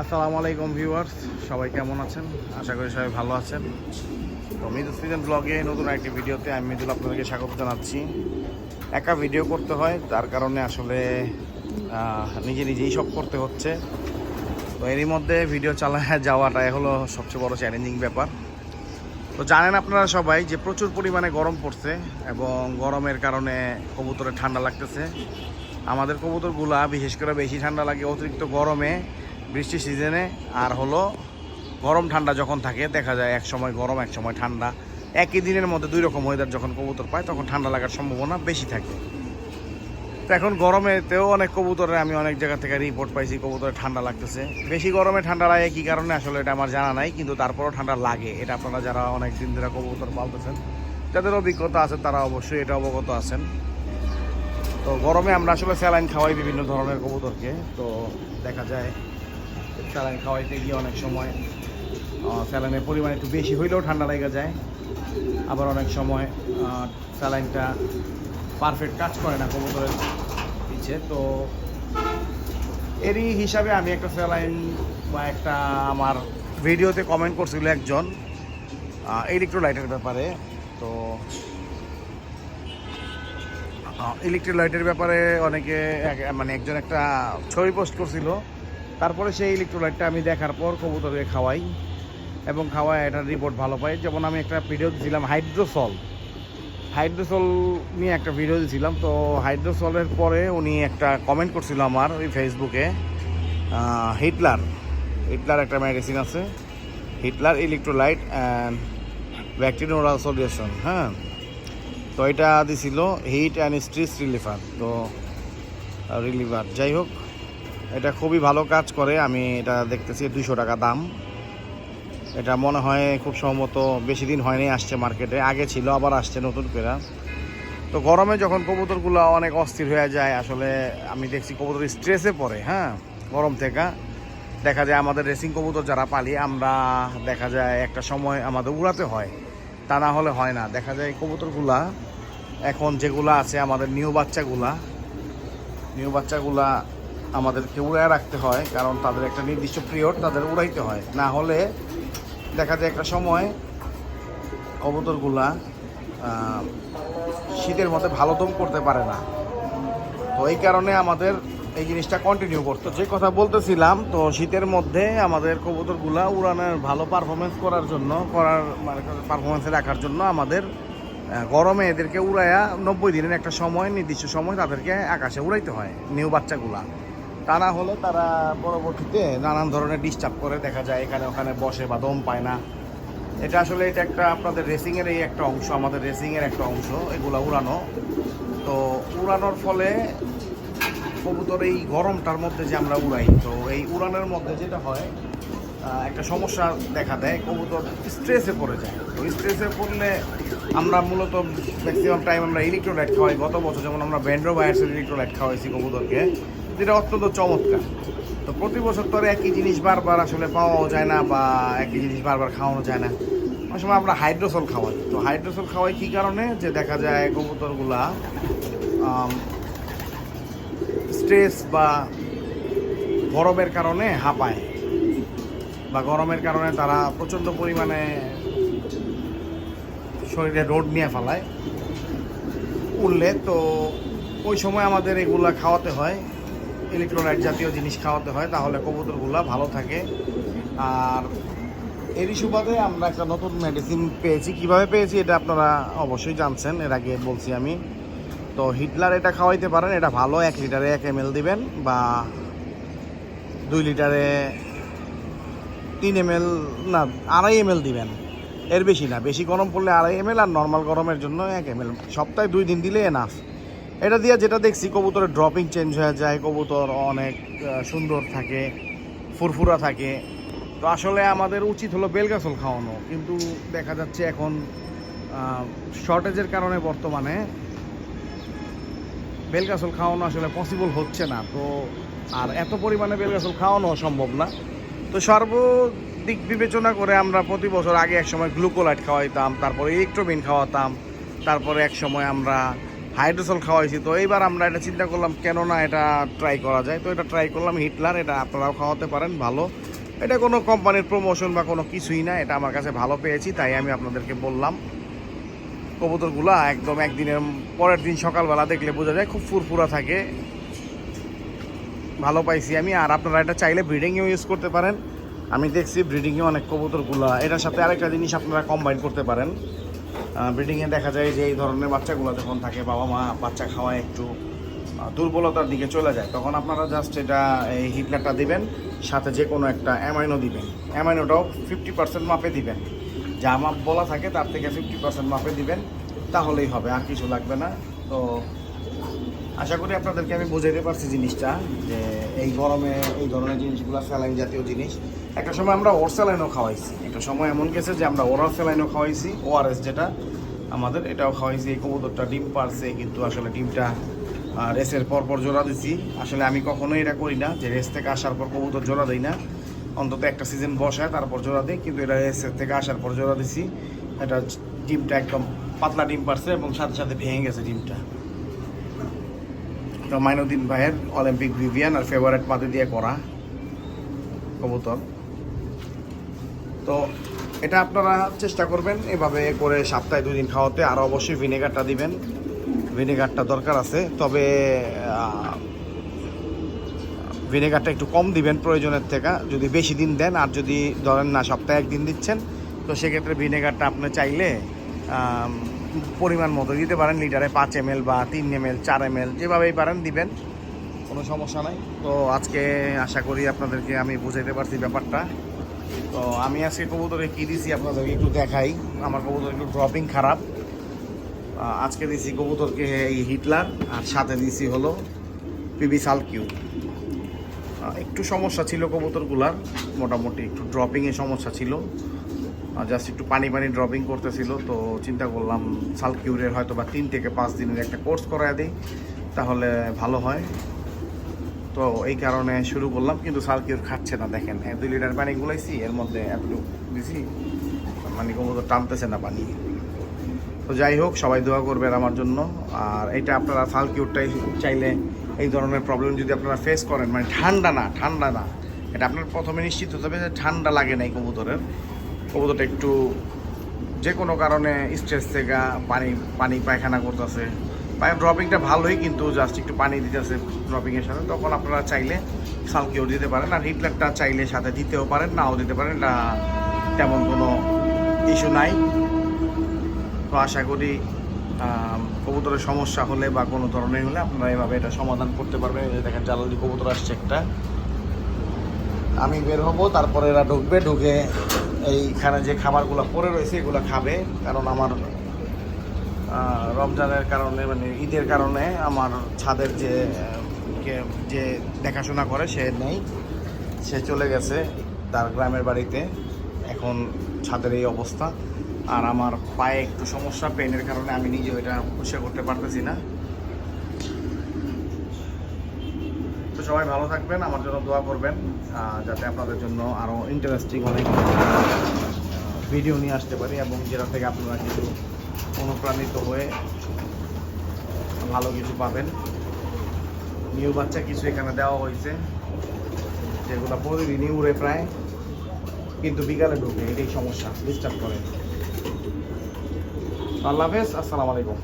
আসসালামু আলাইকুম ভিউয়ার্স, সবাই কেমন আছেন? আশা করি সবাই ভালো আছেন। তো মিদুল সিজন ব্লগে নতুন একটি ভিডিওতে আমি মিদুল আপনাদেরকে স্বাগত জানাচ্ছি। একা ভিডিও করতে হয়, তার কারণে আসলে নিজে নিজেই সব করতে হচ্ছে। তো এরই মধ্যে ভিডিও চালায় যাওয়াটাই হলো সবচেয়ে বড় চ্যালেঞ্জিং ব্যাপার। তো জানেন আপনারা সবাই যে প্রচুর পরিমাণে গরম পড়ছে এবং গরমের কারণে কবুতরে ঠান্ডা লাগতেছে। আমাদের কবুতরগুলা বিশেষ করে বেশি ঠান্ডা লাগে অতিরিক্ত গরমে। বৃষ্টির সিজনে আর হলো গরম ঠান্ডা যখন থাকে, দেখা যায় এক সময় গরম, এক সময় ঠান্ডা। একই দিনের মধ্যে দুই রকম ওয়েদার যখন কবুতর পায়, তখন ঠান্ডা লাগার সম্ভাবনা বেশি থাকে। তো এখন গরমেতেও অনেক কবুতরে আমি অনেক জায়গা থেকে রিপোর্ট পাইছি, কবুতরে ঠান্ডা লাগতেছে। বেশি গরমে ঠান্ডা লাগে কী কারণে, আসলে এটা আমার জানা নাই, কিন্তু তারপরেও ঠান্ডা লাগে। এটা আপনারা যারা অনেক দিন ধরে কবুতর পালতেছেন, যাদের অভিজ্ঞতা আছে তারা অবশ্যই এটা অবগত আছেন। তো গরমে আমরা আসলে স্যালাইন খাওয়াই বিভিন্ন ধরনের কবুতরকে। তো দেখা যায় স্যালাইন খাওয়াইতে গিয়ে অনেক সময়। স্যালাইনের পরিমাণ একটু বেশি হইলেও ঠান্ডা লেগে যায়। আবার অনেক সময় স্যালাইনটা পারফেক্ট কাজ করে না কবুতরের পিছে। তো এরই হিসাবে আমি একটা স্যালাইন বা একটা আমার ভিডিওতে কমেন্ট করছিল একজন ইলেকট্রোলাইটের ব্যাপারে। তো ইলেকট্রিক লাইটের ব্যাপারে অনেকে মানে একজন একটা ছবি পোস্ট করছিল। তারপরে সেই ইলেকট্রোলাইটটা আমি দেখার পর কবুতরকে খাওয়াই এবং খাওয়াই এটার রিপোর্ট ভালো পাই। যেমন আমি একটা ভিডিও দিয়েছিলাম হাইড্রোসল হাইড্রোসল নিয়ে একটা ভিডিও দিয়েছিলাম তো হাইড্রোসলের পরে উনি একটা কমেন্ট করছিল আমার ওই ফেসবুকে হিটলার হিটলার একটা মেডিসিন আছে। Hitler electrolyte and bacterial solution হ্যাঁ? তো এটা দিছিল হিট অ্যান্ড স্ট্রেস রিলিফার তো রিলিভার যাই হোক এটা খুবই ভালো কাজ করে, আমি এটা দেখতেছি দুশো টাকা দাম। এটা মনে হয় খুব সম্ভবত বেশি দিন হয়নি আসছে মার্কেটে, আগে ছিল, আবার আসছে নতুন করে। তো গরমে যখন কবুতরগুলো অনেক অস্থির হয়ে যায়, আসলে আমি দেখছি কবুতর স্ট্রেসে পড়ে হ্যাঁ গরম থেকে। দেখা যায় আমাদের রেসিং কবুতর যারা পালি, আমরা দেখা যায় একটা সময় আমাদের উড়াতে হয়, তা না হলে হয় না। দেখা যায় কবুতরগুলা এখন যেগুলা আছে, আমাদের নিউ বাচ্চাগুলা নিউ বাচ্চাগুলা আমাদেরকে উড়ায় রাখতে হয়, কারণ তাদের একটা নির্দিষ্ট পিরিয়ড তাদের উড়াইতে হয়। না হলে দেখা যায় একটা সময় কবুতরগুলা শীতের মধ্যে ভালো দম করতে পারে না। তো এই কারণে আমাদের এই জিনিসটা কন্টিনিউ করতো যে কথা বলতেছিলাম, তো শীতের মধ্যে আমাদের কবুতরগুলা উড়ানোর ভালো পারফরমেন্স করার জন্য, করার মানে পারফরমেন্সে রাখার জন্য আমাদের গরমে এদেরকে উড়াইয়া নব্বই দিনের একটা সময়, নির্দিষ্ট সময় তাদেরকে আকাশে উড়াইতে হয়, নিউ বাচ্চাগুলা। তা না হলে তারা পরবর্তীতে নানান ধরনের ডিস্টার্ব করে, দেখা যায় এখানে ওখানে বসে বা দম পায় না। এটা আসলে এটা একটা আপনাদের রেসিংয়ের এই একটা অংশ, আমাদের রেসিংয়ের একটা অংশ, এগুলা উড়ানো। তো উড়ানোর ফলে কবুতর এই গরমটার মধ্যে যে আমরা উড়াই, তো এই উড়ানোর মধ্যে যেটা হয় একটা সমস্যা দেখা দেয়, কবুতর স্ট্রেসে পড়ে যায়। তো স্ট্রেসে পড়লে আমরা মূলত ম্যাক্সিমাম টাইম আমরা ইলেকট্রোলাইট খাওয়াই। গত বছর যেমন আমরা ব্যান্ড্রো বায়ার্সের ইলেকট্রোলাইট খাওয়াইছি কবুতরকে যেটা অত্যন্ত চমৎকার। তো প্রতি বছর তো একই জিনিস বারবার আসলে পাওয়াও যায় না বা একই জিনিস বারবার খাওয়ানো যায় না। অনেক সময় আমরা হাইড্রোসল খাওয়াই। তো হাইড্রোসল খাওয়াই কী কারণে? যে দেখা যায় কবুতরগুলা স্ট্রেস বা গরমের কারণে হাঁপায় বা গরমের কারণে তারা প্রচণ্ড পরিমাণে শরীরে রোড নিয়ে ফেলায়। উঠলে তো ওই সময় আমাদের এগুলা খাওয়াতে হয়। ইলেকট্রোলাইট জাতীয় জিনিস খাওয়াতে হয়, তাহলে কবুতরগুলা ভালো থাকে। আর এরই সুবাদে আমরা একটা নতুন মেডিসিন পেয়েছি। কীভাবে পেয়েছি এটা আপনারা অবশ্যই জানছেন, এর আগে বলছি আমি। তো হিটলার এটা খাওয়াইতে পারেন, এটা ভালো, এক লিটারে এক এম দিবেন বা দুই লিটারে তিন এম না, আড়াই এম দিবেন। এর বেশি না, বেশি গরম পড়লে আড়াই এম আর নর্মাল গরমের জন্য এক এম সপ্তাহে দুই দিন দিলে এনাফ এটা দিয়ে যেটা দেখছি, কবুতরের ড্রপিং চেঞ্জ হয়ে যায়, কবুতর অনেক সুন্দর থাকে, ফুরফুরা থাকে। তো আসলে আমাদের উচিত হলো বেলগাছল খাওয়ানো, কিন্তু দেখা যাচ্ছে এখন শর্টেজের কারণে বর্তমানে বেলগাছল খাওয়ানো আসলে পসিবল হচ্ছে না। তো আর এত পরিমাণে বেলগাছল খাওয়ানো সম্ভব না। তো সর্বদিক বিবেচনা করে আমরা প্রতি বছর আগে এক সময় গ্লুকোলাইট খাওয়াইতাম, তারপরে ইলেকট্রোবিন খাওয়াতাম, তারপরে এক সময় আমরা হাইড্রোসল খাওয়াইছি। তো এইবার আমরা এটা চিন্তা করলাম, কেন না এটা ট্রাই করা যায়? তো এটা ট্রাই করলাম হিটলার, এটা আপনারাও খাওয়াতে পারেন, ভালো। এটা কোনো কোম্পানির প্রমোশন বা কোনো কিছুই না, এটা আমার কাছে ভালো পেয়েছি, তাই আমি আপনাদেরকে বললাম। কবুতরগুলা একদম একদিনের, পরের দিন সকালবেলা দেখলে বোঝা যায়, খুব ফুরফুরা থাকে। ভালো পাইছি আমি, আর আপনারা এটা চাইলে ব্রিডিংয়েও ইউজ করতে পারেন। আমি দেখছি ব্রিডিংয়ে অনেক কবুতরগুলা, এটার সাথে আরেকটা জিনিস আপনারা কম্বাইন করতে পারেন। ব্রিডিংয়ে দেখা যায় যে এই ধরনের বাচ্চাগুলো যখন থাকে, বাবা মা বাচ্চা খাওয়ায় একটু দুর্বলতার দিকে চলে যায়, তখন আপনারা জাস্ট এটা, এই হিটলারটা দিবেন, সাথে যে কোনো একটা অ্যামাইনো দিবেন। অ্যামাইনোটাও ফিফটি পার্সেন্ট মাপে দিবেন। যা মাপ বলা থাকে, তার থেকে ফিফটি পার্সেন্ট মাপে দিবেন, তাহলেই হবে, আর কিছু লাগবে না। তো আশা করি আপনাদেরকে আমি বোঝাইতে পারছি জিনিসটা, যে এই গরমে এই ধরনের জিনিসগুলো স্যালাইন জাতীয় জিনিস একটা সময় আমরা ওর স্যালাইনও খাওয়াইছি। একটা সময় এমন গেছে যে আমরা ওরাল স্যালাইনও খাওয়াইছি, ওআরএস যেটা আমাদের, এটাও খাওয়াইছি, এই কবুতরটা ডিম পারছে, কিন্তু আসলে ডিমটা রেসের পর পর জোড়া দিছি। আসলে আমি কখনোই এটা করি না যে রেস থেকে আসার পর কবুতর জোড়া দিই না। অন্তত একটা সিজন বসায়, তারপর জোড়া দিই, কিন্তু এটা রেসের থেকে আসার পর জোড়া দিছি। এটা ডিমটা একদম পাতলা ডিম পারছে এবং সাথে সাথে ভেঙে গেছে ডিমটা। মাইনুদ্দিন ভাইয়ের অলিম্পিক ভিভিয়ান আর ফেভারেট মাদে দিয়ে করা কবুতর। তো এটা আপনারা চেষ্টা করবেন এভাবে করে সপ্তাহে দুই দিন খাওয়াতে। আর অবশ্যই ভিনেগারটা দিবেন। ভিনেগারটা দরকার আছে। তবে ভিনেগারটা একটু কম দিবেন প্রয়োজনের থেকে। যদি বেশি দিন দেন, আর যদি ধরেন না সপ্তাহে একদিন দিচ্ছেন, তো সেক্ষেত্রে ভিনেগারটা আপনি চাইলে পরিমাণ মতো দিতে পারেন। লিটারে পাঁচ এম বা তিন এম এল চার এম যেভাবেই পারেন দিবেন। কোনো সমস্যা নাই। তো আজকে আশা করি আপনাদেরকে আমি বুঝাইতে পারছি ব্যাপারটা। তো আমি আজকে কবুতরে কী দিছি আপনাদেরকে একটু দেখাই। আমার কবুতর একটু ড্রপিং খারাপ। আজকে দিছি কবুতরকে এই হিটলার আর সাথে দিছি হলো পিবি সালকিউ। একটু সমস্যা ছিল কবুতরগুলার, মোটামুটি একটু ড্রপিংয়ে সমস্যা ছিল। জাস্ট একটু পানি পানি ড্রপিং করতেছিল, তো চিন্তা করলাম সালকিউরের হয়তো বা তিন থেকে পাঁচ দিনের একটা কোর্স করায় দিই, তাহলে ভালো হয়। তো এই কারণে শুরু করলাম, কিন্তু সালকিউর খাচ্ছে না, দেখেন। দুই লিটার পানি গুলাইছি, এর মধ্যে এতটুকু দিছি। মানে কবুতর টানতেছে না পানি। তো যাই হোক, সবাই দোয়া করবেন আমার জন্য। আর এটা আপনারা সালকিউরটাই চাইলে এই ধরনের প্রবলেম যদি আপনারা ফেস করেন মানে ঠান্ডা না ঠান্ডা না, এটা আপনার প্রথমে নিশ্চিত হতে হবে যে ঠান্ডা লাগে না এই কবুতরের কবুতরটা একটু যে কোনো কারণে স্ট্রেস থেকে পানি পানি পায়খানা করতেছে। ড্রপিংটা ভালোই, কিন্তু জাস্ট একটু পানি দিতেছে ড্রপিংয়ের সাথে। তখন আপনারা চাইলে সালকিও দিতে পারেন, আর হিটলারটা চাইলে সাথে দিতেও পারেন, নাও দিতে পারেন এটা তেমন কোনো ইস্যু নাই। তো আশা করি কবুতরের সমস্যা হলে বা কোনো ধরনের হলে আপনারা এভাবে এটা সমাধান করতে পারবেন। দেখেন জালালি কবুতর আসছে একটা। আমি বের হব, তারপরে এরা ঢুকবে, ঢুকে এইখানে যে খাবারগুলো পড়ে রয়েছে, এগুলো খাবে, কারণ আমার রমজানের কারণে মানে ঈদের কারণে আমার ছাদের যে যে দেখাশোনা করে সে নেই। সে চলে গেছে তার গ্রামের বাড়িতে। এখন ছাদের এই অবস্থা। আর আমার পায়ে একটু সমস্যা, পেনের কারণে আমি নিজে এটা পরিষ্কার করতে পারতেছি না। তো সবাই ভালো থাকবেন, আমার জন্য দোয়া করবেন যাতে আপনাদের জন্য আরও ইন্টারেস্টিং অনেক ভিডিও নিয়ে আসতে পারি এবং যেটা থেকে আপনারা কিছু অনুপ্রাণিত হয়ে ভালো কিছু পাবেন। নিউ বাচ্চা কিছু এখানে দেওয়া হয়েছে, যেগুলো প্রতিদিনই উড়ে প্রায়, কিন্তু বিকালে ঢুকে এটাই সমস্যা ডিস্টার্ব করে। আল্লাহ হাফেজ, আসসালামু আলাইকুম।